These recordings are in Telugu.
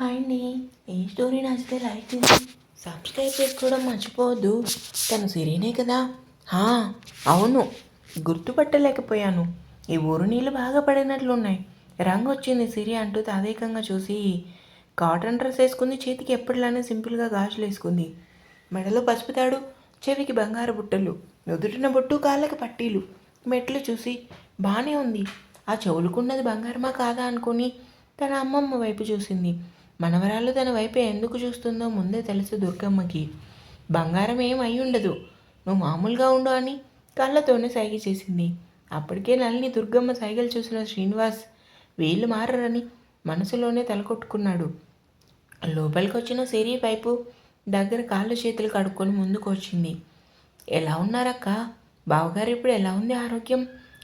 హాయ్ అండి. ఈ స్టోరీ నచ్చితే లైక్ చేసి సబ్స్క్రైబ్ చేసుకోవడం మర్చిపోవద్దు. తను సిరీనే కదా? హా, అవును. గుర్తుపట్టలేకపోయాను. ఈ ఊరు నీళ్ళు బాగా పడినట్లున్నాయి. రంగు వచ్చింది సిరి అంటూ తాదేకంగా చూసి కాటన్ డ్రెస్ వేసుకుంది చేతికి ఎప్పటిలానే సింపుల్గా గాజులు వేసుకుంది. మెడలో పసుపు తాడు చెవికి బంగారు బుట్టలు నుదుటిన బొట్టు కాళ్ళకి పట్టీలు. మెట్లు చూసి బాగానే ఉంది. ఆ చెవులుకున్నది బంగారమా కాదా? అనుకుని తన అమ్మమ్మ వైపు చూసింది. మనవరాలు తన వైపు ఎందుకు చూస్తుందో ముందే తెలుసు దుర్గమ్మకి. బంగారం ఏం అయి ఉండదు నువ్వు మామూలుగా ఉండు అని కళ్ళతోనే సైగ చేసింది. అప్పటికే నల్ని దుర్గమ్మ సైగలు చూసిన శ్రీనివాస్ వేళ్ళు మారరని మనసులోనే తలకొట్టుకున్నాడు. లోపలికి వచ్చిన సిరి పైపు దగ్గర కాళ్ళు చేతులు కడుక్కొని ముందుకు వచ్చింది. ఎలా ఉన్నారక్క? బావగారు ఇప్పుడు ఎలా ఉంది ఆరోగ్యం?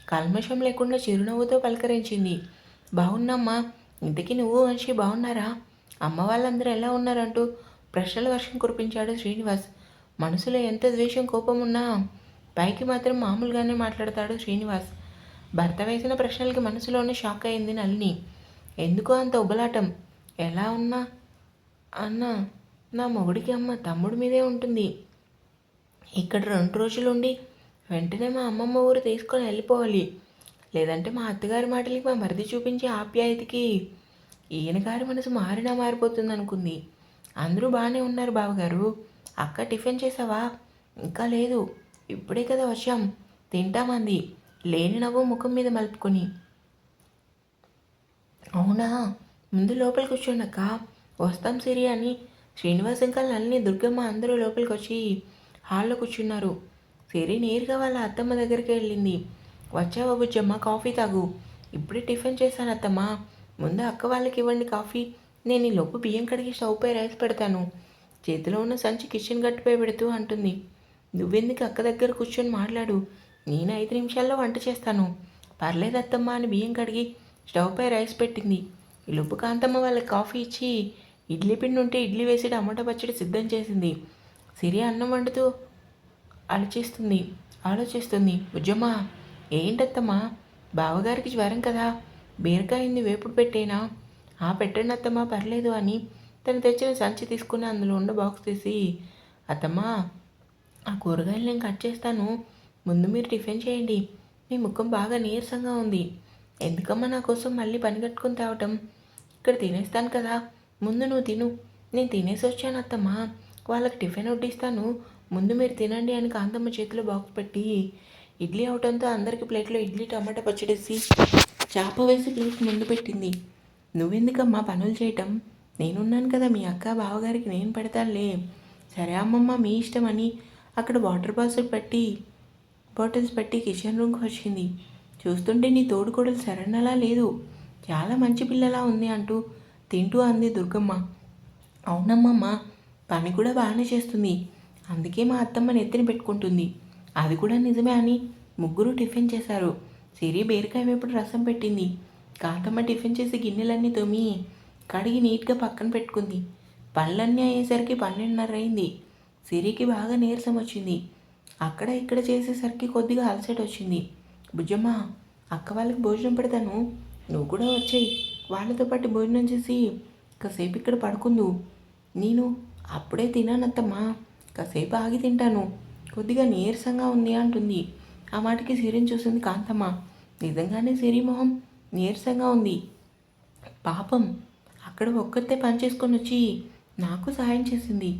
కల్మషం లేకుండా చిరునవ్వుతో పలకరించింది. బాగున్నమ్మా ఇంతకీ నువ్వు మనిషి బాగున్నారా అమ్మ వాళ్ళందరూ ఎలా ఉన్నారంటూ ప్రశ్నల వర్షం కురిపించాడు శ్రీనివాస్. మనసులో ఎంత ద్వేషం కోపం ఉన్నా పైకి మాత్రం మామూలుగానే మాట్లాడతాడు శ్రీనివాస్. భర్త వేసిన ప్రశ్నలకి మనసులోనే షాక్ అయింది నలిని ఎందుకో అంత ఉబలాటం? ఎలా ఉన్నా? అన్న నా మొగుడికి అమ్మ తమ్ముడి మీదే ఉంటుంది. ఇక్కడ రెండు రోజులు ఉండి వెంటనే మా అమ్మమ్మ ఊరు తీసుకొని వెళ్ళిపోవాలి. లేదంటే మా అత్తగారి మాటలకి మా మరిది చూపించే ఆప్యాయతకి ఈయన గారి మనసు మారినా మారిపోతుంది అనుకుంది అందరూ బాగానే ఉన్నారు బావగారు. అక్క టిఫిన్ చేసావా? ఇంకా లేదు. ఇప్పుడే కదా వచ్చాం తింటామంది. లేని నవ్వు ముఖం మీద మలుపుకొని. అవునా? ముందు లోపలికి కూర్చోండి అక్క వస్తాం సిరి అని. శ్రీనివాస్ ఇంకా నల్లిని దుర్గమ్మ అందరూ లోపలికి వచ్చి హాల్లో కూర్చున్నారు. సిరి నేరుగా వాళ్ళ అత్తమ్మ దగ్గరికి వెళ్ళింది. వచ్చావా బుజ్జమ్మ? కాఫీ తాగు. ఇప్పుడే టిఫిన్ చేశాను అత్తమ్మ ముందు అక్క వాళ్ళకి ఇవ్వండి కాఫీ. నేను ఈ లోపు బియ్యం కడిగి స్టవ్ పై రైస్ పెడతాను. చేతిలో ఉన్న సంచి కిచెన్ గట్టుపై పెడుతూ అంటుంది. నువ్వెందుకు అక్క దగ్గర కూర్చొని మాట్లాడు? నేను ఐదు నిమిషాల్లో వంట చేస్తాను. పర్లేదు అత్తమ్మ అని బియ్యం కడిగి స్టవ్ పై రైస్ పెట్టింది. ఈలోపు కాంతమ్మ వాళ్ళకి కాఫీ ఇచ్చి ఇడ్లీ పిండి ఉంటే ఇడ్లీ వేసి టమాటా పచ్చడి సిద్ధం చేసింది. సిరి అన్నం వండుతూ ఆలోచిస్తుంది ఆలోచిస్తుంది. ఉజ్జమ్మ ఏంటత్తమ్మా? బావగారికి జ్వరం కదా? బీరకాయింది వేపుడు పెట్టేనా? ఆ పెట్టండి అత్తమ్మా పర్లేదు అని తను తెచ్చిన సంచి తీసుకుని అందులో ఉన్న బాక్స్ తీసి అత్తమ్మా ఆ కూరగాయలు నేను కట్ చేస్తాను. ముందు మీరు టిఫిన్ చేయండి. మీ ముఖం బాగా నీరసంగా ఉంది. ఎందుకమ్మా నా కోసం మళ్ళీ పని కట్టుకుని తేవటం? ఇక్కడ తినేస్తాను కదా. ముందు నువ్వు తిను. నేను తినేసి వచ్చాను అత్తమ్మా. వాళ్ళకి టిఫిన్ వడ్డిస్తాను. ముందు మీరు తినండి అని కాంతమ్మ చేతిలో బాక్స్ పెట్టి ఇడ్లీ అవటంతో అందరికి ప్లేట్లో ఇడ్లీ టమాటా పచ్చడేసి చేప వేసి ప్లేట్ ముందు పెట్టింది. నువ్వెందుకమ్మా పనులు చేయటం? నేనున్నాను కదా మీ అక్క బావగారికి నేను పెడతానులే. సరే అమ్మమ్మ మీ ఇష్టం అని అక్కడ వాటర్ బాటిల్ పెట్టి బాటిల్స్ పెట్టి కిచెన్ రూమ్కి వచ్చింది. చూస్తుంటే నీ తోడుకోడలు శరణలా లేదు. చాలా మంచి పిల్లలా ఉంది అంటూ తింటూ అంది దుర్గమ్మ. అవునమ్మమ్మ పని కూడా బాగానే చేస్తుంది. అందుకే మా అత్తమ్మ నెత్తిని పెట్టుకుంటుంది. అది కూడా నిజమే అని ముగ్గురు టిఫిన్ చేశారు. సిరి బీరకాయ వేపుడు రసం పెట్టింది. కాంతమ్మ టిఫిన్ చేసి గిన్నెలన్నీ తోమి కడిగి నీట్గా పక్కన పెట్టుకుంది. పళ్ళన్నీ అయ్యేసరికి పన్నెండున్నర అయింది సిరికి బాగా నీరసం వచ్చింది. అక్కడ ఇక్కడ చేసేసరికి కొద్దిగా అలసట వచ్చింది. భుజమ్మ అక్క వాళ్ళకి భోజనం పెడతాను. నువ్వు కూడా వచ్చాయి. వాళ్ళతో పాటు భోజనం చేసి కాసేపు ఇక్కడ పడుకుందు. నేను అప్పుడే తినానత్తమ్మా. కాసేపు ఆగి తింటాను. కొద్దిగా నీరసంగా ఉంది అంటుంది. ఆ మాటకి సిరిని చూసింది కాంతమ్మ. నిజంగానే సిరి మొహం నీరసంగా ఉంది. పాపం అక్కడ ఒక్కతే పని చేసుకొని వచ్చి నాకు సహాయం చేసింది.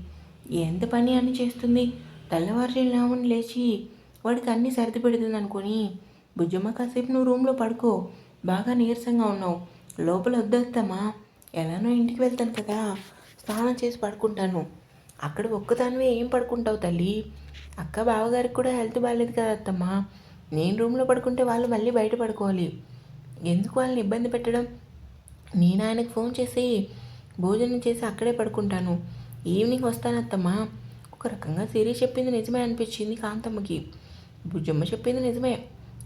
ఎంత పని అని చేస్తుంది? తెల్లవారుజామున లేచి వాడికి అన్నీ సర్ది పెడుతుంది అనుకొని బుజ్జమ్మ కాసేపు నువ్వు రూమ్లో పడుకో బాగా నీరసంగా ఉన్నావు. లోపల వద్దొస్తామా? ఎలానో ఇంటికి వెళ్తాను కదా. స్నానం చేసి పడుకుంటాను. అక్కడ ఒక్కదానివే ఏం పడుకుంటావు తల్లి? అక్క బావగారికి కూడా హెల్త్ బాగాలేదు కదా అత్తమ్మా. నేను రూమ్లో పడుకుంటే వాళ్ళు మళ్ళీ బయట పడుకోవాలి. ఎందుకు వాళ్ళని ఇబ్బంది పెట్టడం? నేను ఆయనకు ఫోన్ చేసి భోజనం చేసి అక్కడే పడుకుంటాను. ఈవినింగ్ వస్తానత్తమ్మా ఒక రకంగా సిరీస్ చెప్పింది నిజమే అనిపించింది కాంతమ్మకి. భుజమ్మ చెప్పింది నిజమే.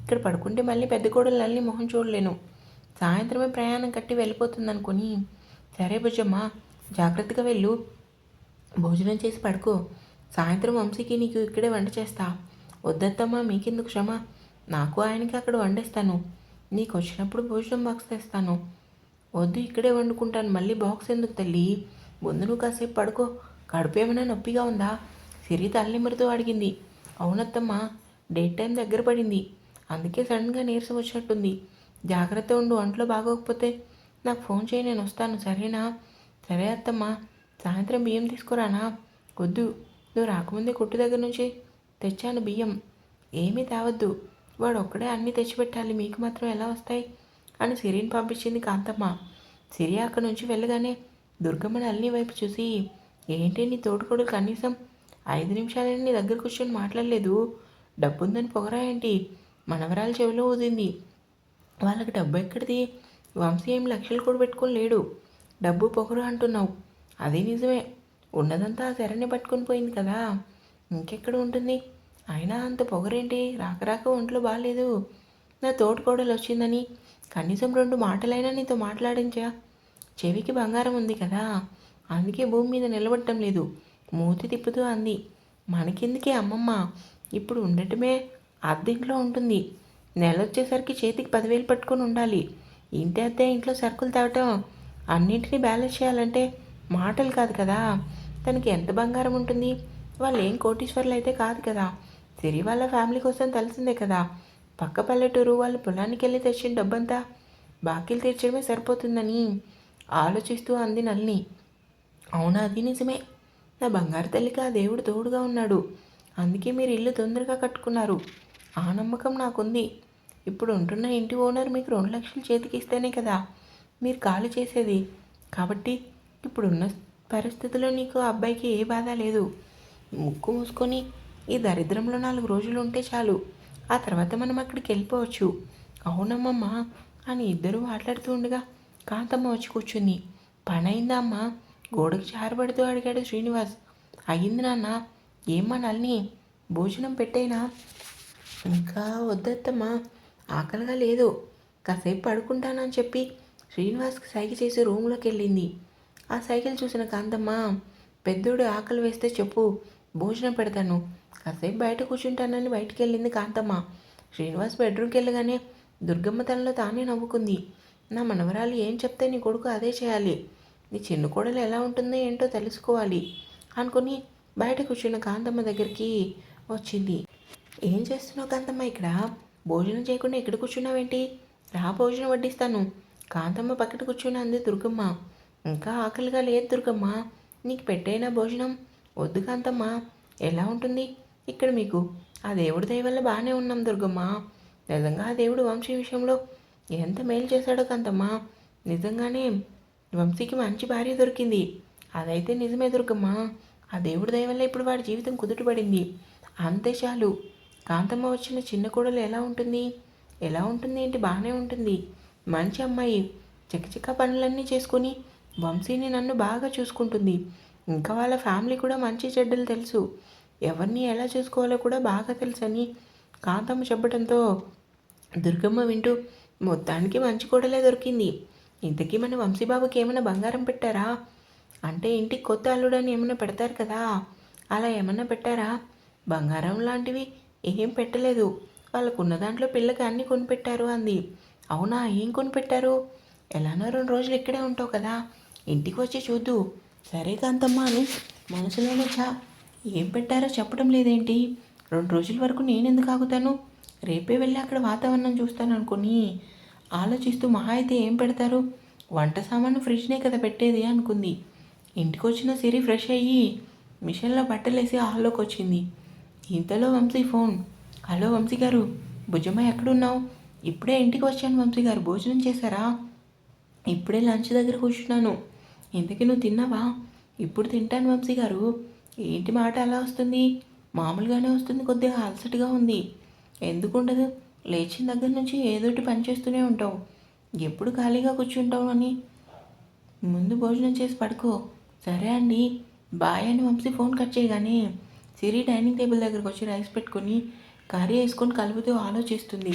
ఇక్కడ పడుకుంటే మళ్ళీ పెద్ద కోడలు మొహం చూడలేను. సాయంత్రమే ప్రయాణం కట్టి వెళ్ళిపోతుంది అనుకుని సరే భుజమ్మ జాగ్రత్తగా వెళ్ళు. భోజనం చేసి పడుకో. సాయంత్రం వంశీకి నీకు ఇక్కడే వంట చేస్తా. వద్దత్తమ్మా మీకెందుకు క్షమ? నాకు ఆయనకి అక్కడ వండేస్తాను. నీకు వచ్చినప్పుడు భోజనం బాక్స్ తెస్తాను. వద్దు ఇక్కడే వండుకుంటాను. మళ్ళీ బాక్స్ ఎందుకు తల్లి? ముందు నువ్వు కాసేపు పడుకో. కడుపు ఏమైనా నొప్పిగా ఉందా? సిరి తల్లిమరుతో అడిగింది. అవునత్తమ్మా డేట్ టైం దగ్గర పడింది. అందుకే సడన్గా నీరసం వచ్చినట్టుంది. జాగ్రత్త ఉండు ఒంట్లో బాగోకపోతే నాకు ఫోన్ చేయి నేను వస్తాను. సరేనా? సరే అత్తమ్మా. సాయంత్రం బియ్యం తీసుకురానా? వద్దు. నువ్వు రాకముందే కొట్టు దగ్గర నుంచి తెచ్చాను బియ్యం. ఏమీ తేవద్దు. వాడు ఒక్కడే అన్నీ తెచ్చిపెట్టాలి. మీకు మాత్రం ఎలా వస్తాయి? అని సిరిని పంపించింది కాంతమ్మ. సిరి అక్కడి నుంచి వెళ్ళగానే దుర్గమ్మని అల్లి వైపు చూసి ఏంటి నీ తోడుకోడు కనీసం ఐదు నిమిషాలైనా నీ దగ్గర కూర్చొని మాట్లాడలేదు? డబ్బుందని పొగరా ఏంటి? మనవరాలు చెవిలో ఊదింది. వాళ్ళకి డబ్బు ఎక్కడిది? వంశీ ఏం లక్షలు కూడా పెట్టుకొని లేడు. డబ్బు పొగరు అంటున్నావు. అది నిజమే. ఉన్నదంతా ఆ శరణ్య పట్టుకుని పోయింది కదా. ఇంకెక్కడ ఉంటుంది? అయినా అంత పొగరేంటి? రాకరాక ఒంట్లో బాగాలేదు నా తోటికోడలు వచ్చిందని కనీసం రెండు మాటలైనా నీతో మాట్లాడించా? చెవికి బంగారం ఉంది కదా. అందుకే భూమి మీద నిలబడటం లేదు. మూతి తిప్పుతూ అంది. మనకిందుకే అమ్మమ్మ? ఇప్పుడు ఉండటమే అద్దెంట్లో ఉంటుంది. నెల వచ్చేసరికి చేతికి పదివేలు పట్టుకొని ఉండాలి. ఇంటి అద్దె ఇంట్లో సరుకులు తేవటం అన్నింటినీ బ్యాలెన్స్ చేయాలంటే మాటలు కాదు కదా. తనకి ఎంత బంగారం ఉంటుంది? వాళ్ళు ఏం కోటీశ్వర్లు అయితే కాదు కదా. సిరి వాళ్ళ ఫ్యామిలీ కోసం తెలిసిందే కదా. పక్క పల్లెటూరు వాళ్ళ పొలానికి వెళ్ళి తెచ్చిన డబ్బంతా బాకీలు తీర్చడమే సరిపోతుందని ఆలోచిస్తూ అంది నల్ని అవునా? అది నిజమే. నా బంగారు తల్లికి ఆ దేవుడు తోడుగా ఉన్నాడు. అందుకే మీరు ఇల్లు తొందరగా కట్టుకున్నారు. ఆ నమ్మకం నాకుంది. ఇప్పుడు ఉంటున్న ఇంటి ఓనర్ మీకు రెండు లక్షలు చేతికి ఇస్తేనే కదా. మీరు ఖాళీ చేసేది. కాబట్టి ఇప్పుడున్న పరిస్థితుల్లో నీకు ఆ అబ్బాయికి ఏ బాధ లేదు. ముక్కు మూసుకొని ఈ దరిద్రంలో నాలుగు రోజులు ఉంటే చాలు. ఆ తర్వాత మనం అక్కడికి వెళ్ళిపోవచ్చు. అవునమ్మమ్మ అని ఇద్దరూ మాట్లాడుతూ ఉండగా కాంతమ్మ వచ్చి కూర్చుంది. పని అమ్మా? గోడకి చారబడుతూ అడిగాడు శ్రీనివాస్. అయ్యింది నాన్న. ఏమ్మా నల్ని భోజనం పెట్టేనా? ఇంకా వద్దత్తమ్మా. ఆకలిగా లేదు. కాసేపు పడుకుంటానని చెప్పి శ్రీనివాస్కి సైగ చేసి రూమ్లోకి వెళ్ళింది. ఆ సైకిల్ చూసిన కాంతమ్మ పెద్దోడు ఆకలి వేస్తే చెప్పు భోజనం పెడతాను. కాసేపు బయట కూర్చుంటానని బయటికి వెళ్ళింది కాంతమ్మ. శ్రీనివాస్ బెడ్రూమ్కి వెళ్ళగానే దుర్గమ్మ తనలో తానే నవ్వుకుంది. నా మనవరాలు ఏం చెప్తే నీ కొడుకు అదే చేయాలి. నీ చిన్న కోడలు ఎలా ఉంటుందో ఏంటో తెలుసుకోవాలి అనుకుని బయట కూర్చున్న కాంతమ్మ దగ్గరికి వచ్చింది. ఏం చేస్తున్నావు కాంతమ్మ ఇక్కడ? భోజనం చేయకుండా ఇక్కడ కూర్చున్నావేంటి? రా భోజనం వడ్డిస్తాను. కాంతమ్మ పక్కన కూర్చుని అంది దుర్గమ్మ. ఇంకా ఆకలిగా లేదు దుర్గమ్మ? నీకు పెట్టైనా భోజనం? వద్దు కాంతమ్మా. ఎలా ఉంటుంది? ఇక్కడ మీకు. ఆ దేవుడి దయ వల్ల బాగానే ఉన్నాం దుర్గమ్మ. నిజంగా ఆ దేవుడు వంశీ విషయంలో ఎంత మేలు చేశాడో కాంతమ్మ. నిజంగానే వంశీకి మంచి భార్య దొరికింది. అదైతే నిజమే దుర్గమ్మ. ఆ దేవుడి దయ వల్ల ఇప్పుడు వాడి జీవితం కుదుటపడింది. అంతే చాలు. కాంతమ్మ వచ్చిన చిన్న కోడలు ఎలా ఉంటుంది? ఎలా ఉంటుంది ఏంటి? బాగానే ఉంటుంది. మంచి అమ్మాయి. చకచక పనులన్నీ చేసుకొని వంశీని నన్ను బాగా చూసుకుంటుంది. ఇంకా వాళ్ళ ఫ్యామిలీ కూడా మంచి చెడ్డలు తెలుసు. ఎవరిని ఎలా చూసుకోవాలో కూడా బాగా తెలుసని కాంతమ్మ చెప్పడంతో దుర్గమ్మ వింటూ మొత్తానికి మంచి కోడలే దొరికింది. ఇంతకీ మన వంశీబాబుకి ఏమైనా బంగారం పెట్టారా? అంటే ఇంటికి కొత్త అల్లుడని ఏమైనా పెడతారు కదా? అలా ఏమన్నా పెట్టారా? బంగారం లాంటివి ఏం పెట్టలేదు. వాళ్ళకున్న దాంట్లో పిల్లకి అన్నీ కొనిపెట్టారు అంది. అవునా ఏం కొనిపెట్టారు? ఎలానో రెండు రోజులు ఇక్కడే ఉంటావు కదా. ఇంటికి వచ్చి చూద్దు. సరే కాంతమ్మ అని మనసులోనే చా ఏం పెట్టారో చెప్పడం లేదేంటి? రెండు రోజుల వరకు నేను ఎందుకు ఆగుతాను? రేపే వెళ్ళి అక్కడ వాతావరణం చూస్తాను అనుకుని ఆలోచిస్తూ మహా అయితే ఏం పెడతారు? వంట సామాను ఫ్రిడ్జ్నే కదా పెట్టేది అనుకుంది. ఇంటికి వచ్చిన సిరి ఫ్రెష్ అయ్యి మిషన్లో బట్టలేసి హాల్లోకి వచ్చింది ఇంతలో వంశీ ఫోన్. హలో వంశీ గారు భుజమ్మ ఎక్కడున్నావు? ఇప్పుడే ఇంటికి వచ్చాను వంశీ గారు భోజనం చేశారా? ఇప్పుడే లంచ్ దగ్గర కూర్చున్నాను. ఇంతకీ నువ్వు తిన్నావా? ఇప్పుడు తింటాను వంశీ గారు. ఏంటి మాట అలా వస్తుంది? మామూలుగానే వస్తుంది కొద్దిగా అలసటగా ఉంది. ఎందుకు ఉండదు? లేచిన దగ్గర నుంచి ఏదోటి పని చేస్తూనే ఉంటావు. ఎప్పుడు ఖాళీగా కూర్చుంటావు అని? ముందు భోజనం చేసి పడుకో. సరే అండి. బాయ్ అని వంశీ ఫోన్ కట్ చేయగానే సిరి డైనింగ్ టేబుల్ దగ్గరకు వచ్చి రైస్ పెట్టుకొని కర్రీ వేసుకొని కలుపుతూ ఆలోచిస్తుంది.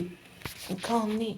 ఇంకా ఉంది.